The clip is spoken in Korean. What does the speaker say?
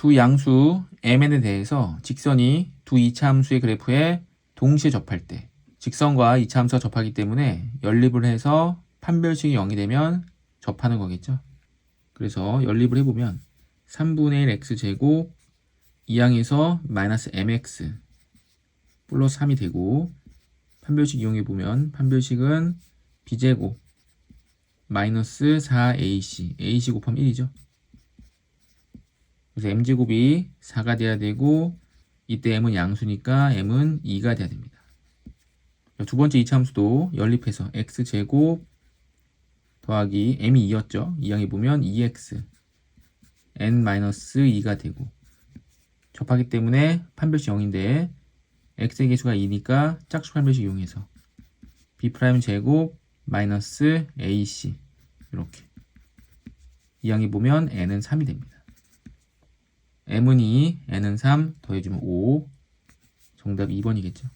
두 양수 mn에 대해서 직선이 두 이차함수의 그래프에 동시에 접할 때 직선과 이차함수가 접하기 때문에 연립을 해서 판별식이 0이 되면 접하는 거겠죠. 그래서 연립을 해보면 3분의 1 x제곱 이항에서 마이너스 mx 플러스 3이 되고 판별식 이용해보면 판별식은 b제곱 마이너스 4ac ac 곱하면 1이죠. 그래서 m제곱이 4가 돼야 되고 이때 m은 양수니까 m은 2가 돼야 됩니다. 두 번째 이차함수도 연립해서 x제곱 더하기 m이 2였죠. 이항에 보면 2x n-2가 되고 접하기 때문에 판별식 0인데 x의 개수가 2니까 짝수 판별식 이용해서 b 제곱 마이너스 ac 이렇게 이항에 보면 n은 3이 됩니다. M은 2, n은 3 더해주면 5 정답 2번이겠죠.